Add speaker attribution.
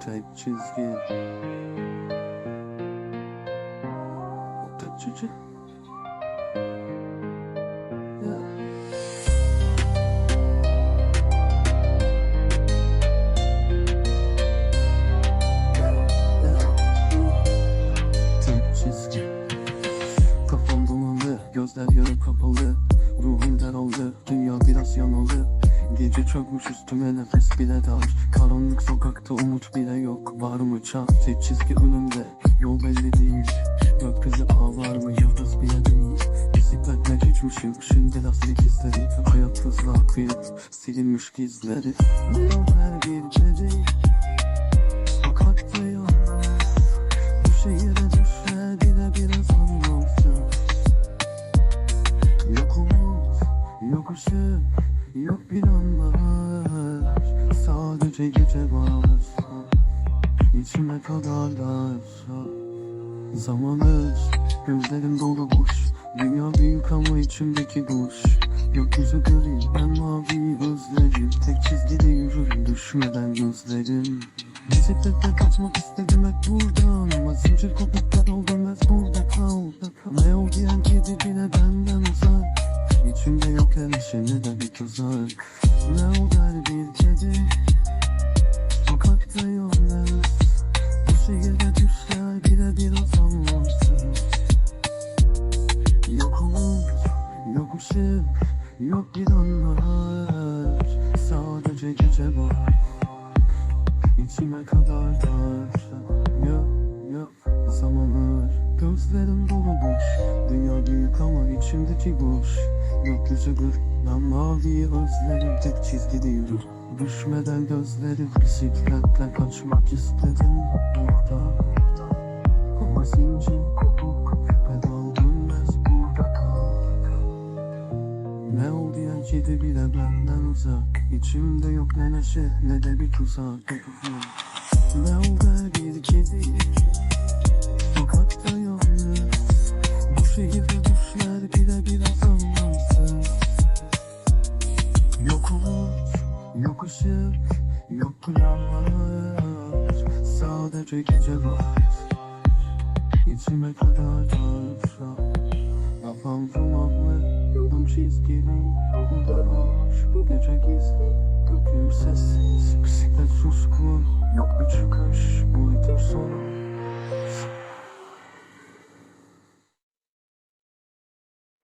Speaker 1: tek çizgi. Tek çizgi. Gözler yarım kapalı Ruhum daraldı, dünya biraz yanalı Gece çökmüş üstüme nefes bile dar Karanlık sokakta umut bile yok. Var mı tek çizgi önümde? Yol belli değil. Gökyüzü ağlar mı, yıldız bile değil. Bisikletle geçmişim, şimdi lastik izleri. Hayat hızla akıyor, silinmiş gizleri. O her bir gece. Sokakta yalnız. Bu şehire düşer bile biraz anlamsız. Yok umut, yok ışık, yok planlar Sadece gece var İçime kadar darsa Zamanız, gözlerim dolu boş. Dünya büyük ama içimdeki boş Gökyüzü gri, ben mavi özlerim Tek çizgide yürürüm, düşmeden gözlerim. Bisikletle kaçmak istedim hep buradan. Ama zincir kopuklar oldum hep burada bir tuzak Ne o der bir kedi Sokakta yalnız Bu şehirde düşler bile biraz anlamsız Yok umut, yok ışık, yok bir anlar Sadece gece var İçime kadar darsa Yok yok zamanlar Gözlerim dolu boş Dünya büyük ama içimdeki boş. Gökyüzü gır Ben mavi özlerim Tek çizgide yürür Düşmeden gözlerim Bisikletle kaçmak istedim. Burada Ama zincir kopuk Pedal dönmez burada kal. Ne oldu ya kedi bile benden uzak. İçimde yok ne neşe ne de bir tuzak. Ne oldu bir kedi Yok umut, yok ışık, yok planlar Sadece gece var. İçime kadar darsa Kafam dumanlı Yolum çizgili. Boş Bu gece gizli Gökyüzü sessiz Bisiklet suskun. Yok bir çıkış Bu ritim sonu